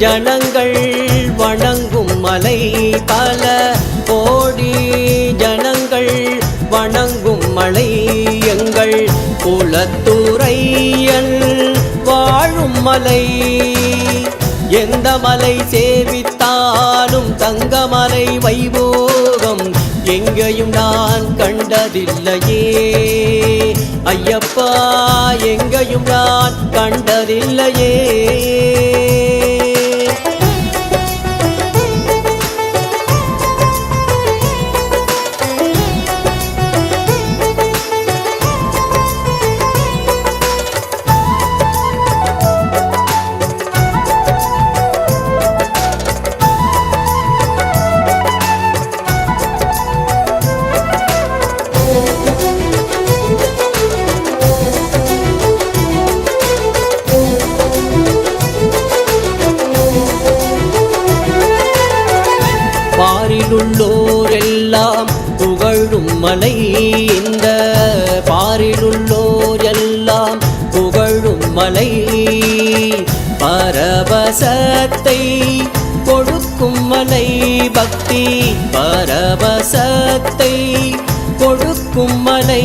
ஜனங்கள் வணங்கும் மலை பல கோடி ஜனங்கள் வணங்கும் மலை எங்கள் குலத்துறையன் வாழும் மலை. எந்த மலை சேவித்தாலும் தங்கமலை வைபோகம் எங்கேயும் நான் கண்டதில்லையே. ஐயப்பா எங்கேயும் நான் கண்டதில்லையே. பாரிலுள்ளோர் எல்லாம் புகழும் மலை இந்த பாரிலுள்ளோர் எல்லாம் புகழும் மலை. பரவசத்தை கொடுக்கும் மலை பக்தி பரவசத்தை கொடுக்கும் மலை.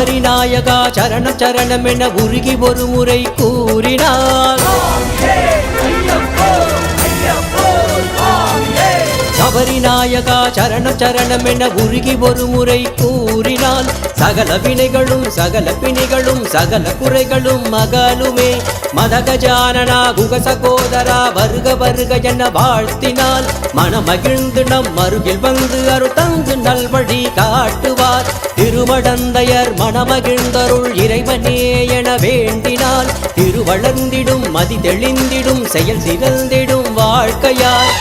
சபரிநாயகா சரணம் சரணம் என உருகி ஒரு முறை கூறினார். சபரிநாயகா சரண சரணம் என உருகி ஒரு முறை கூறினால் சகல வினைகளும் சகல பிணிகளும் சகல குறைகளும் மகளுமே. மதகஜானனா குக சகோதரா வருக வருக என வாழ்த்தினால் மனமகிழ்ந்து நம் அருகில் வந்து அருள் தந்து நல்வழி காட்டுவார். திருமடந்தையர் மனமகிழ்ந்தருள் இறைவனே என வேண்டினால் திருவளர்ந்திடும் மதி தெளிந்திடும் செயல் சிறந்திடும் வாழ்க்கையார்.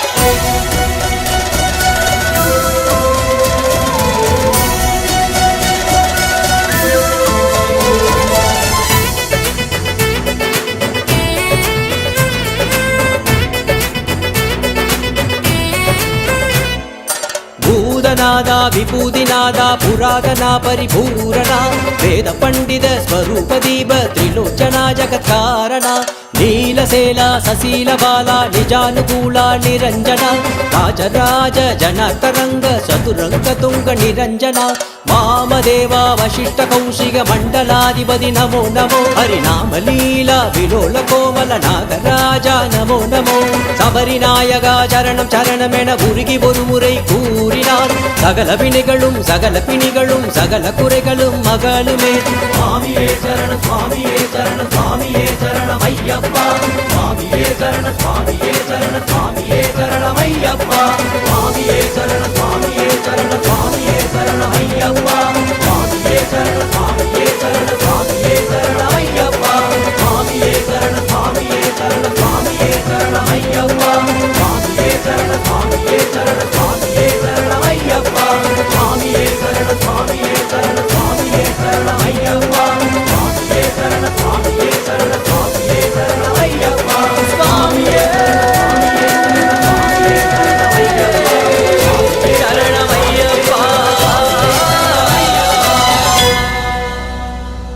ಭೂತನಾದ ವಿಭೂತಿನಾದ ಪುರಾತನ ಪರಿಪೂರಣ ವೇದ ಪಂಡಿತ ಸ್ವರೂಪ ದೀಪ ತ್ರಿಲೋಚನ ಜಗತ್ಕಾರಣ నీలసేన సశీల బాల నిజానుకూల నిరంజన రాజరాజ జనతరంగ చతురంగ తుంగ నిరంజన వామదేవ వశిష్ట కౌశిక మండలాధిపతి నమో నమో హరినామలీల విలోల కోమల నాగరాజ నమో నమో சபரிநாயக சரணம் சரணமென உருகி ஒரு முறை கூறினார் சகல பிணிகளும் சகல பிணிகளும் சகல குறைகளும் மகளுமே சுவாமியே சரணம் சுவாமியே சரணம் சுவாமியே ஐயப்பா சுவாமியே சரண சுவாமியே.